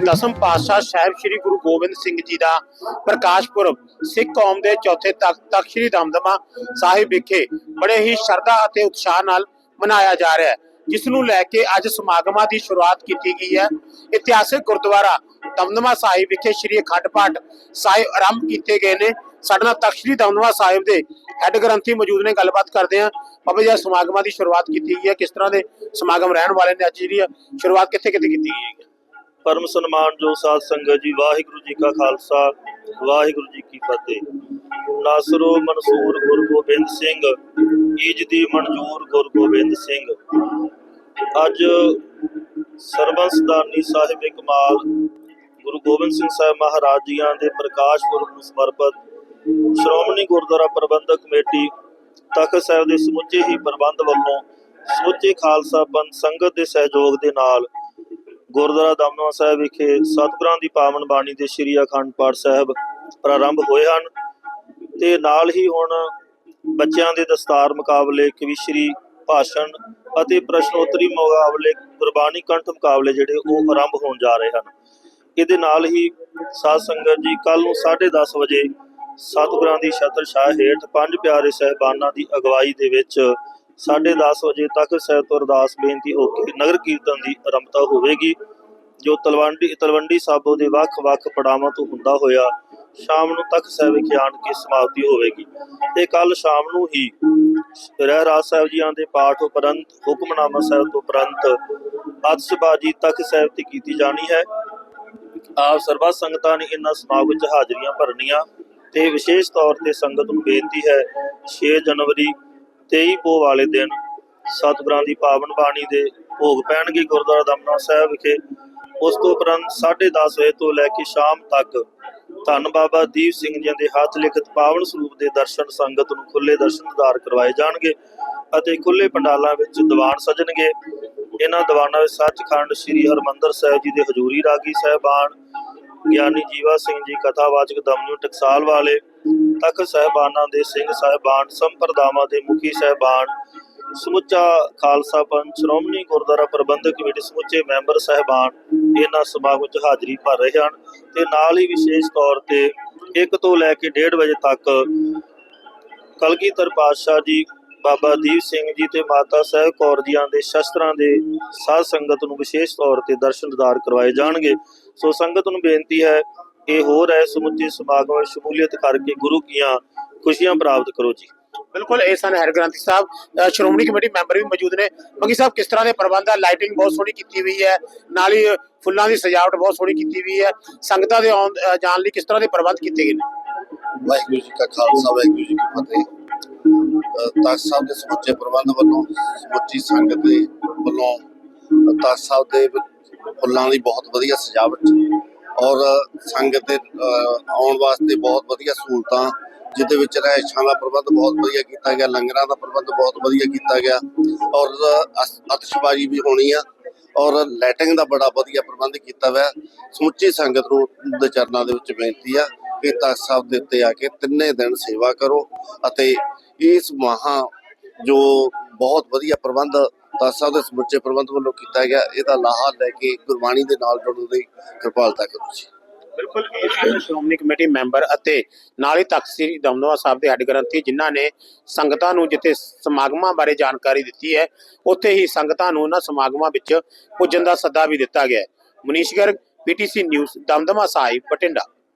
ਦਸਮ ਪਾਤਸ਼ਾਹ ਸਾਹਿਬ ਸ੍ਰੀ ਗੁਰੂ ਗੋਬਿੰਦ ਸਿੰਘ ਜੀ ਦਾ ਪ੍ਰਕਾਸ਼ ਪੁਰਬ ਸਿੱਖ ਕੌਮ ਦੇ ਚੌਥੇ ਤਖਤ ਤਖਤ ਸ੍ਰੀ ਦਮਦਮਾ ਸਾਹਿਬ ਵਿਖੇ ਬੜੇ ਹੀ ਸ਼ਰਧਾ ਅਤੇ ਉਤਸ਼ਾਹ ਨਾਲ ਮਨਾਇਆ ਜਾ ਰਿਹਾ ਹੈ, ਜਿਸ ਨੂੰ ਲੈ ਕੇ ਅੱਜ ਸਮਾਗਮਾਂ ਦੀ ਸ਼ੁਰੂਆਤ ਕੀਤੀ ਗਈ ਹੈ। ਇਤਿਹਾਸਿਕ ਗੁਰਦੁਆਰਾ ਦਮਦਮਾ ਸਾਹਿਬ ਵਿਖੇ ਸ੍ਰੀ ਅਖੰਡ ਪਾਠ ਸਾਹਿਬ ਆਰੰਭ ਕੀਤੇ ਗਏ ਨੇ। ਸਾਡੇ ਨਾਲ ਤਖਤ ਸ੍ਰੀ ਦਮਦਮਾ ਸਾਹਿਬ ਦੇ ਹੈੱਡ ਗ੍ਰੰਥੀ ਮੌਜੂਦ ਨੇ, ਗੱਲਬਾਤ ਕਰਦੇ ਹਾਂ। ਬਾਬਾ ਜੀ ਸਮਾਗਮਾਂ ਦੀ ਸ਼ੁਰੂਆਤ ਕੀਤੀ ਗਈ ਹੈ। ਕਿਸ ਤਰ੍ਹਾਂ ਦੇ ਸਮਾਗਮ ਰਹਿਣ ਵਾਲੇ ਨੇ? ਅੱਜ ਜਿਹੜੀ ਸ਼ੁਰੂਆਤ ਕਿੱਥੇ ਕਿੱਥੇ ਕੀਤੀ ਗਈ ਹੈ? ਪਰਮ ਸਨਮਾਨ ਜੋ ਸਾਧ ਸੰਗਤ ਜੀ, ਵਾਹਿਗੁਰੂ ਜੀ ਕਾ ਖਾਲਸਾ, ਵਾਹਿਗੁਰੂ ਜੀ ਕੀ ਫਤਿਹ। ਨਾਸਰੋ ਮਨਸੂਰ ਗੁਰੂ ਗੋਬਿੰਦ ਸਿੰਘ, ਈਜ ਮਨਜੂਰ ਗੁਰੂ ਗੋਬਿੰਦ ਸਿੰਘ। ਅੱਜ ਸਰਬੰਸਦਾਨੀ ਸਾਹਿਬ ਕਮਾਲ ਗੁਰੂ ਗੋਬਿੰਦ ਸਿੰਘ ਸਾਹਿਬ ਮਹਾਰਾਜ ਜੀਆਂ ਦੇ ਪ੍ਰਕਾਸ਼ ਪੁਰਬ ਨੂੰ ਸਮਰਪਿਤ ਸ਼੍ਰੋਮਣੀ ਗੁਰਦੁਆਰਾ ਪ੍ਰਬੰਧਕ ਕਮੇਟੀ, ਤਖਤ ਸਾਹਿਬ ਦੇ ਸਮੁੱਚੇ ਹੀ ਪ੍ਰਬੰਧ ਵੱਲੋਂ ਸਮੁੱਚੇ ਖਾਲਸਾ ਪੰਥ ਸੰਗਤ ਦੇ ਸਹਿਯੋਗ ਦੇ ਨਾਲ ਗੁਰਦੁਆਰਾ ਦਮਦਮਾ ਸਾਹਿਬ ਵਿਖੇ ਸਤਿਗੁਰਾਂ ਦੀ ਪਾਵਨ ਬਾਣੀ ਦੇ ਸ੍ਰੀ ਅਖੰਡ ਪਾਠ ਸਾਹਿਬ ਪ੍ਰਾਰੰਭ ਹੋਏ ਹਨ ਤੇ ਨਾਲ ਹੀ ਹੁਣ ਬੱਚਿਆਂ ਦੇ ਦਸਤਾਰ ਮੁਕਾਬਲੇ, ਕਵਿਸ਼ਰੀ ਭਾਸ਼ਣ ਅਤੇ ਪ੍ਰਸ਼ਨੋਤਰੀ ਮੁਕਾਬਲੇ, ਗੁਰਬਾਣੀ ਕੰਠ ਮੁਕਾਬਲੇ ਜਿਹੜੇ ਉਹ ਆਰੰਭ ਹੋਣ ਜਾ ਰਹੇ ਹਨ। ਇਹਦੇ ਨਾਲ ਹੀ ਸਾਧ ਸੰਗਤ ਜੀ ਕੱਲ ਨੂੰ 10:30 ਵਜੇ ਸਤਿਗੁਰਾਂ ਦੀ ਛਤਰ ਛਾਇਆ ਹੇਠ ਪੰਜ ਪਿਆਰੇ ਸਹਿਬਾਨਾਂ ਦੀ ਅਗਵਾਈ ਦੇ ਵਿੱਚ 10:30 ਵਜੇ ਤੱਕ ਸਾਹਿਬ ਤੋਂ ਅਰਦਾਸ, ਬੇਨਤੀ ਹੋ ਕੇ ਨਗਰ ਕੀਰਤਨ ਦੀ ਆਰੰਭਤਾ ਹੋਵੇਗੀ, ਜੋ ਤਲਵੰਡੀ ਤਲਵੰਡੀ ਸਾਬੋ ਦੇ ਵੱਖ-ਵੱਖ ਪੜਾਵਾਂ ਤੋਂ ਹੁੰਦਾ ਹੋਇਆ ਸ਼ਾਮ ਨੂੰ ਤੱਕ ਸਾਹਿਬ ਵਿਖੇ ਆਣ ਕੇ ਸਮਾਪਤੀ ਹੋਵੇਗੀ। ਤੇ ਕੱਲ ਸ਼ਾਮ ਨੂੰ ਹੀ ਰਹਿ ਰਾਜ ਸਾਹਿਬ ਜੀਆਂ ਦੇ ਪਾਠ ਉਪਰੰਤ, ਹੁਕਮਨਾਮਾ ਸਾਹਿਬ ਤੋਂ ਉਪਰੰਤ ਅਤਿਸ਼ਬਾਜੀ ਤੱਕ ਸਾਹਿਬ ਤੇ ਕੀਤੀ ਜਾਣੀ ਹੈ। ਆਪ ਸਰਬਾ ਸੰਗਤਾਂ ਨੇ ਇਹਨਾਂ ਸਮਾਗਮ ਵਿੱਚ ਹਾਜ਼ਰੀਆਂ ਭਰਨੀਆਂ ਤੇ ਵਿਸ਼ੇਸ਼ ਤੌਰ ਤੇ ਸੰਗਤ ਨੂੰ ਬੇਨਤੀ ਹੈ 6 ਜਨਵਰੀ 23 ਪੋ ਵਾਲੇ ਦਿਨ ਸਤਿਗੁਰਾਂ ਦੀ ਪਾਵਨ ਬਾਣੀ ਦੇ ਭੋਗ ਪੈਣਗੇ ਗੁਰਦੁਆਰਾ ਦਮਨਾ ਸਾਹਿਬ ਵਿਖੇ। ਉਸ ਤੋਂ ਉਪਰੰਤ 10:30 ਵਜੇ ਤੋਂ ਲੈ ਕੇ ਸ਼ਾਮ ਤੱਕ ਧੰਨ ਬਾਬਾ ਦੀਪ ਸਿੰਘ ਜੀ ਦੇ ਹੱਥ ਲਿਖਤ ਪਾਵਨ ਸਰੂਪ ਦੇ ਦਰਸ਼ਨ ਸੰਗਤ ਨੂੰ ਖੁੱਲੇ ਦਰਸ਼ਨਦਾਰ ਕਰਵਾਏ ਜਾਣਗੇ ਅਤੇ ਖੁੱਲੇ ਪੰਡਾਲਾਂ ਵਿੱਚ ਦੀਵਾਨ ਸਜਣਗੇ। ਇਹਨਾਂ ਦੀਵਾਨਾਂ ਵਿੱਚ ਸੱਚਖੰਡ ਸ੍ਰੀ ਹਰਮੰਦਰ ਸਾਹਿਬ ਜੀ ਦੇ ਹਜ਼ੂਰੀ ਰਾਗੀ ਸਾਹਿਬਾਨ ਗਿਆਨੀ ਜੀਵਾ ਸਿੰਘ ਜੀ ਕਥਾਵਾਚਕ ਦਮਨੂ ਟਕਸਾਲ ਵਾਲੇ, ਤਖਤ ਸਾਹਿਬਾਨਾਂ ਦੇ ਸਿੰਘ ਸਾਹਿਬਾਨ, ਸੰਪਰਦਾਵਾਂ ਦੇ ਮੁਖੀ ਸਾਹਿਬਾਨ, ਸਮੁੱਚਾ ਖਾਲਸਾ ਪੰਥ, ਸ਼੍ਰੋਮਣੀ ਗੁਰਦੁਆਰਾ ਪ੍ਰਬੰਧਕ ਕਮੇਟੀ, ਸਮੁੱਚੇ ਮੈਂਬਰ ਸਾਹਿਬਾਨ ਇਹਨਾਂ ਸਮਾਗਮ ਵਿੱਚ ਹਾਜ਼ਰੀ ਭਰ ਰਹੇ ਹਨ ਤੇ ਨਾਲ ਹੀ ਵਿਸ਼ੇਸ਼ ਤੌਰ ਤੇ 1 ਤੋਂ ਲੈ ਕੇ 1:30 ਵਜੇ ਤੱਕ ਕਲਗੀਧਰ ਪਾਤਸ਼ਾਹ ਜੀ ਬਾਬਾ ਦੀਪ ਸਿੰਘ ਜੀ ਤੇ ਮਾਤਾ ਸਾਹਿਬ ਕੌਰ ਜੀਆਂ ਦੇ ਸ਼ਸਤਰਾਂ ਦੇ ਸਾਧ ਸੰਗਤ ਨੂੰ ਵਿਸ਼ੇਸ਼ ਤੌਰ ਤੇ ਦਰਸ਼ਨ ਦਿਦਾਰ ਕਰਵਾਏ ਜਾਣਗੇ। ਸੋ ਸੰਗਤ ਨੂੰ ਬੇਨਤੀ ਹੈ ਇਹ ਹੋਰ ਹੈ ਸਮੁੱਚੇ ਸਮਾਗਮ ਵਿੱਚ ਸ਼ਮੂਲੀਅਤ ਕਰਕੇ ਗੁਰੂ ਕੀਆਂ ਖੁਸ਼ੀਆਂ ਪ੍ਰਾਪਤ ਕਰੋ ਜੀ। ਬਿਲਕੁਲ ਇਹ ਸਨ ਹੈਡ ਗ੍ਰੰਥੀ ਸਾਹਿਬ। ਸ਼੍ਰੋਮਣੀ ਕਮੇਟੀ ਮੈਂਬਰ ਵੀ ਮੌਜੂਦ ਨੇ। ਮੰਗੀ ਸਾਹਿਬ ਕਿਸ ਤਰ੍ਹਾਂ ਦੇ ਪ੍ਰਬੰਧ ਆ? ਲਾਈਟਿੰਗ ਬਹੁਤ ਸੋਹਣੀ ਕੀਤੀ ਹੋਈ ਹੈ। ਨਾਲ ਹੀ ਫੁੱਲਾਂ ਦੀ ਸਜਾਵਟ ਬਹੁਤ ਸੋਹਣੀ ਕੀਤੀ ਹੋਈ ਹੈ। ਸੰਗਤਾਂ ਦੇ ਆਉਣ ਜਾਣ ਲਈ ਕਿਸ ਤਰ੍ਹਾਂ ਦੇ ਪ੍ਰਬੰਧ ਕੀਤੇ ਗਏ ਨੇ? ਵਾਹਿਗੁਰੂ ਜੀ ਕਾ ਖਾਲਸਾ ਵਾਹਿਗੁਰੂ ਜੀ ਕੀ ਫਤਿਹ। ਅ, ਤਖਤ ਸਾਹਿਬ ਦੇ ਸਮੁੱਚੇ ਪ੍ਰਬੰਧ ਵੱਲੋਂ ਸਮੁੱਚੀ ਸੰਗਤ ਦੇ ਵੱਲੋਂ ਤਖਤ ਸਾਹਿਬ ਦੇ ਫੁੱਲਾਂ ਦੀ ਬਹੁਤ ਵਧੀਆ ਸਜਾਵਟ ਔਰ ਸੰਗਤ ਦੇ ਆਉਣ ਵਾਸਤੇ ਬਹੁਤ ਵਧੀਆ ਸਹੂਲਤਾਂ ਜਿਹਦੇ ਵਿੱਚ ਰਹਿਸ਼ਾਂ ਦਾ ਪ੍ਰਬੰਧ ਬਹੁਤ ਵਧੀਆ ਕੀਤਾ ਗਿਆ ਲੰਗਰਾਂ ਦਾ ਪ੍ਰਬੰਧ ਬਹੁਤ ਵਧੀਆ ਕੀਤਾ ਗਿਆ ਔਰ ਅਸ- ਵੀ ਹੋਣੀ ਆ ਔਰ ਲਾਈਟਿੰਗ ਦਾ ਬੜਾ ਵਧੀਆ ਪ੍ਰਬੰਧ ਕੀਤਾ ਹੋਇਆ। ਸਮੁੱਚੀ ਸੰਗਤ ਨੂੰ ਦੇ ਚਰਨਾਂ ਦੇ ਵਿੱਚ ਬੇਨਤੀ ਆ ਕਿ ਤਖਤ ਸਾਹਿਬ ਦੇ ਉੱਤੇ ਆ ਕੇ ਤਿੰਨੇ ਦਿਨ ਸੇਵਾ ਕਰੋ ਅਤੇ ਇਸ ਮਹਾ ਜੋ ਬਹੁਤ ਵਧੀਆ ਪ੍ਰਬੰਧ ਤਖਤ ਦੇ ਸਮੁੱਚੇ ਪ੍ਰਬੰਧ ਵੱਲੋਂ ਕੀਤਾ ਗਿਆ, ਇਹਦਾ ਲਾਹਾ ਲੈ ਕੇ ਗੁਰਬਾਣੀ ਦੇ ਨਾਲ ਜੁੜਨ ਦੀ ਕਿਰਪਾਲਤਾ ਕਰੋ ਜੀ। ਬਿਲਕੁਲ ਇਹ ਸ਼੍ਰੋਮਣੀ ਕਮੇਟੀ ਮੈਂਬਰ ਅਤੇ ਨਾਲ ਹੀ ਤਖਤ ਸ੍ਰੀ ਦਮਦਮਾ ਸਾਹਿਬ ਦੇ ਹੈਡ ਗ੍ਰੰਥੀ ਜਿਨ੍ਹਾਂ ਨੇ ਸੰਗਤਾਂ ਨੂੰ ਜਿੱਥੇ ਸਮਾਗਮਾਂ ਬਾਰੇ ਜਾਣਕਾਰੀ ਦਿੱਤੀ ਹੈ, ਉੱਥੇ ਹੀ ਸੰਗਤਾਂ ਨੂੰ ਉਹਨਾਂ ਸਮਾਗਮਾਂ ਵਿੱਚ ਪੁੱਜਣ ਦਾ ਸੱਦਾ ਵੀ ਦਿੱਤਾ ਗਿਆ ਹੈ। Manish Garg PTC news, Damdama Sahib Bathinda